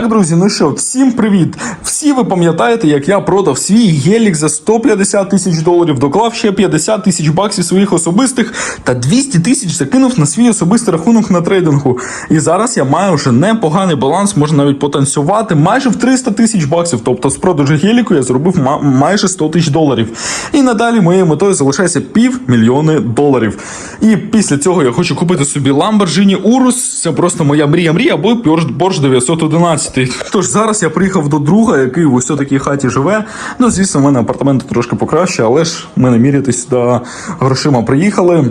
Так, друзі, ну що, всім привіт! Всі ви пам'ятаєте, як я продав свій гелік за 150 тисяч доларів, доклав ще 50 тисяч баксів своїх особистих та 200 тисяч закинув на свій особистий рахунок на трейдингу. І зараз я маю вже непоганий баланс, можна навіть потанцювати майже в 300 тисяч баксів. Тобто з продажу геліку я зробив майже 100 тисяч доларів. І надалі моєю метою залишається пів мільйони доларів. І після цього я хочу купити собі Lamborghini Urus, Це просто моя мрія мрія або Porsche 911 стить. Тож зараз я приїхав до друга, який в ось такій хаті живе. Ну, звісно, в мене апартаменти трошки покраще, але ж ми не міряти сюди грошима приїхали.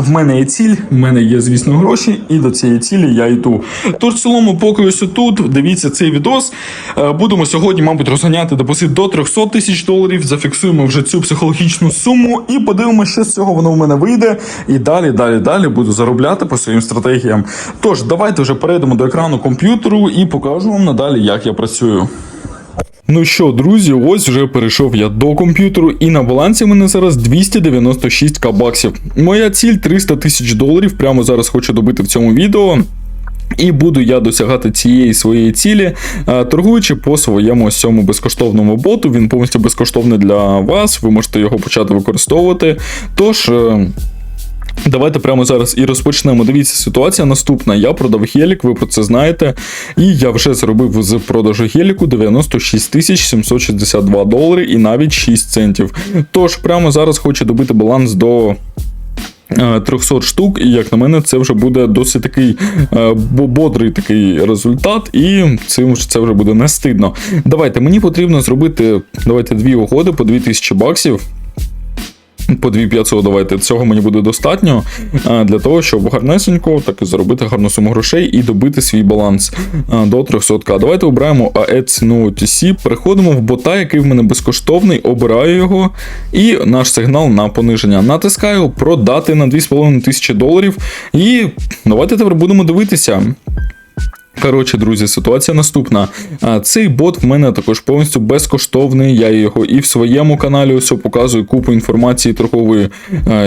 В мене є ціль, в мене є, звісно, гроші, і до цієї цілі я йду. Тож, в цілому, поки ось тут, дивіться цей відос. Е, Будемо сьогодні, мабуть, розганяти депозит до 300 тисяч доларів. Зафіксуємо вже цю психологічну суму і подивимося, що з цього воно в мене вийде. І далі, далі, далі буду заробляти по своїм стратегіям. Тож, давайте вже перейдемо до екрану комп'ютеру і покажу вам надалі, як я працюю. Ну що, друзі, ось вже перейшов я до комп'ютеру, і на балансі в мене зараз 296к баксів. Моя ціль 300 тисяч доларів. Прямо зараз хочу добити в цьому відео. І буду я досягати цієї своєї цілі, е, торгуючи по своєму цьому безкоштовному боту. Він повністю безкоштовний для вас. Ви можете його почати використовувати. Тож. Е, Давайте прямо зараз і розпочнемо. Дивіться, ситуація наступна. Я продав гелік, ви про це знаєте. І я вже зробив з продажу геліку 96 тисяч 762 долари і навіть 6 центів. Тож прямо зараз хочу добити баланс до. е, 300 штук, і як на мене, це вже буде досить такий е, бодрий такий результат, і цим це вже буде не стидно. Давайте, мені потрібно зробити давайте дві угоди по 2000 баксів. По 2500 давайте цього мені буде достатньо для того, щоб гарнесенько так і заробити гарну суму грошей і добити свій баланс до 300к. Давайте обираємо AE ціну TC, переходимо в бота, який в мене безкоштовний, обираю його, і наш сигнал на пониження. Натискаю продати на 2500 доларів. І давайте тепер будемо дивитися. Коротше, друзі, ситуація наступна. Цей бот в мене також повністю безкоштовний. Я його і в своєму каналі ось показую купу інформації торгової,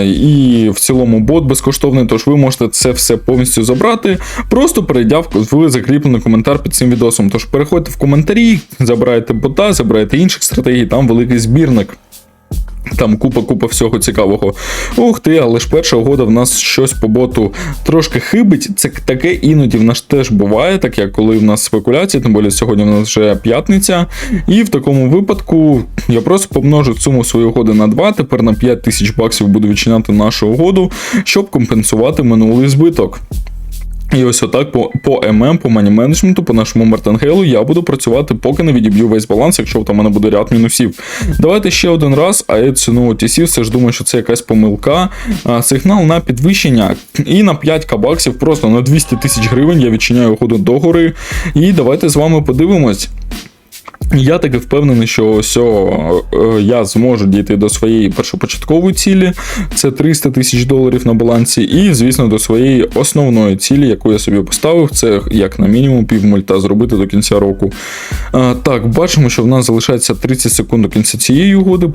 і в цілому бот безкоштовний. Тож ви можете це все повністю забрати, просто перейдя в закріплений коментар під цим відосом. Тож переходьте в коментарі, забирайте бота, забирайте інших стратегій, там великий збірник. Там купа-купа всього цікавого. Ух ти, але ж перша угода в нас щось по боту трошки хибить. Це таке іноді в нас теж буває, так як коли в нас спекуляції, тим більше сьогодні в нас вже п'ятниця. І в такому випадку я просто помножу суму своєї угоди на 2, тепер на 5 тисяч баксів буду відчиняти нашу угоду, щоб компенсувати минулий збиток. І ось отак по, по ММ, по мані менеджменту, по нашому мартенгейлу я буду працювати, поки не відіб'ю весь баланс, якщо там у мене буде ряд мінусів. Давайте ще один раз, а я ціну OTC, все ж думаю, що це якась помилка. А, сигнал на підвищення. І на 5 баксів, просто на 200 тисяч гривень я відчиняю його догори. І давайте з вами подивимось. Я таки впевнений, що ось е, я зможу дійти до своєї першопочаткової цілі, це 300 тисяч доларів на балансі, і, звісно, до своєї основної цілі, яку я собі поставив, це як на мінімум півмульта зробити до кінця року. Так, бачимо, що в нас залишається 30 секунд до кінця цієї угоди.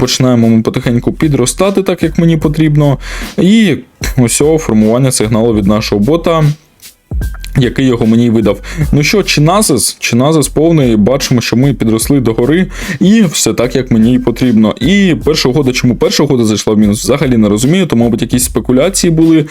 Починаємо ми потихеньку підростати, так як мені потрібно. І ось формування сигналу від нашого бота який його мені видав. Ну що, Чиназис, Чиназис повний, бачимо, що ми підросли до гори, і все так, як мені потрібно. І перша угода, чому перша угода зайшла в мінус, взагалі не розумію, то, мабуть, якісь спекуляції були.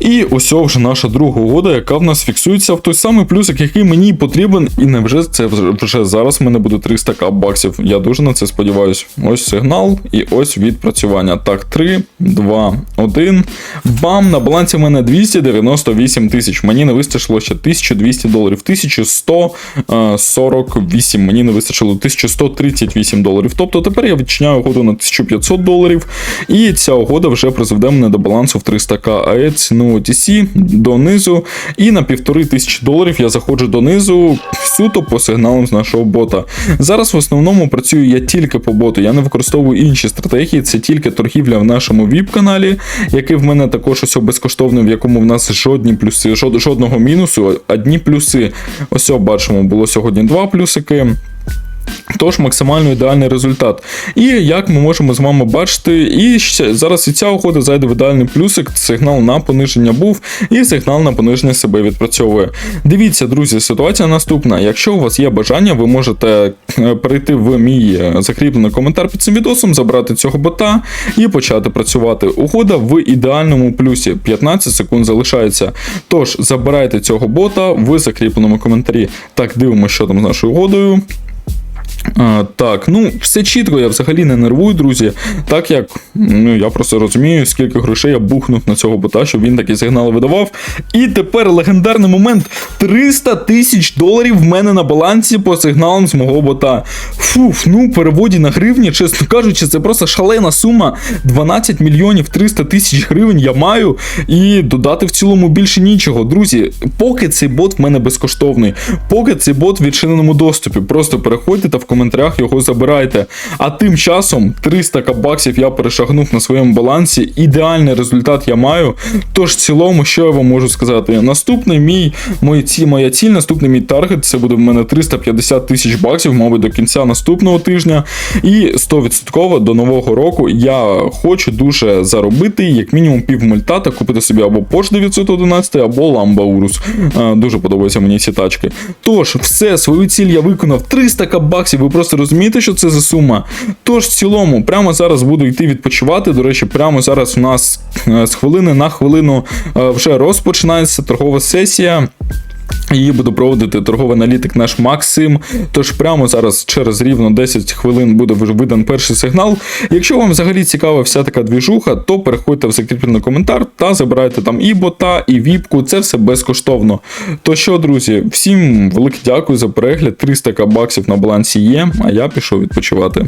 І ось вже наша друга угода, яка в нас фіксується в той самий плюсик, який мені потрібен. І невже це вже, зараз в мене буде 300 к баксів. Я дуже на це сподіваюся. Ось сигнал, і ось відпрацювання. Так, 3, 2, 1. Бам! На балансі в мене 298 тисяч. Мені не вистачило ще 1200 доларів. 1148. Мені не вистачило 1138 доларів. Тобто тепер я відчиняю угоду на 1500 доларів. І ця угода вже призведе мене до балансу в 300к АЕ ціну OTC донизу. І на 1500 доларів я заходжу донизу суто по сигналам з нашого бота. Зараз в основному працюю я тільки по боту. Я не використовую інші стратегії. Це тільки торгівля в нашому віп-каналі, який в мене також ось безкоштовний, в якому в нас жодні плюси, жодного мінусу, одні плюси. Ось бачимо, було сьогодні два плюсики. Тож максимально ідеальний результат. І як ми можемо з вами бачити, і ще, зараз і ця угода зайде в ідеальний плюсик, сигнал на пониження був, і сигнал на пониження себе відпрацьовує. Дивіться, друзі, ситуація наступна. Якщо у вас є бажання, ви можете е, перейти в мій е, закріплений коментар під цим відосом, забрати цього бота і почати працювати. Угода в ідеальному плюсі. 15 секунд залишається. Тож забирайте цього бота в закріпленому коментарі. Так, дивимося, що там з нашою угодою. Так, ну все чітко, я взагалі не нервую, друзі. Так як ну я просто розумію, скільки грошей я бухнув на цього бота, щоб він такі сигнали видавав. І тепер легендарний момент: 300 тисяч доларів в мене на балансі по сигналам з мого бота. Фуф, ну в переводі на гривні, чесно кажучи, це просто шалена сума. 12 мільйонів 300 тисяч гривень я маю. І додати в цілому більше нічого. Друзі, поки цей бот в мене безкоштовний, поки цей бот в відчиненому доступі. Просто переходьте в коментарях його забирайте. А тим часом 300 баксів я перешагнув на своєму балансі. Ідеальний результат я маю. Тож, в цілому, що я вам можу сказати? Наступний мій мої ці, моя ціль, наступний мій таргет це буде в мене 350 тисяч баксів, мабуть, до кінця наступного тижня. І 100% до нового року я хочу дуже заробити як мінімум пів мульта та купити собі або Porsche 911, або Lambo Urus. Е, Дуже подобаються мені ці тачки. Тож, все, свою ціль я виконав 300 баксів. Ви просто розумієте, що це за сума. Тож, в цілому, прямо зараз буду йти відпочивати. До речі, прямо зараз у нас е, з хвилини на хвилину е, вже розпочинається торгова сесія. Її буде проводити торговий аналітик наш Максим. Тож прямо зараз через рівно 10 хвилин буде видан перший сигнал. Якщо вам взагалі цікава вся така двіжуха, то переходьте в закріплений коментар та забирайте там і бота, і віпку. Це все безкоштовно. То що, друзі, всім велике дякую за перегляд. 300 баксів на балансі є, а я пішов відпочивати.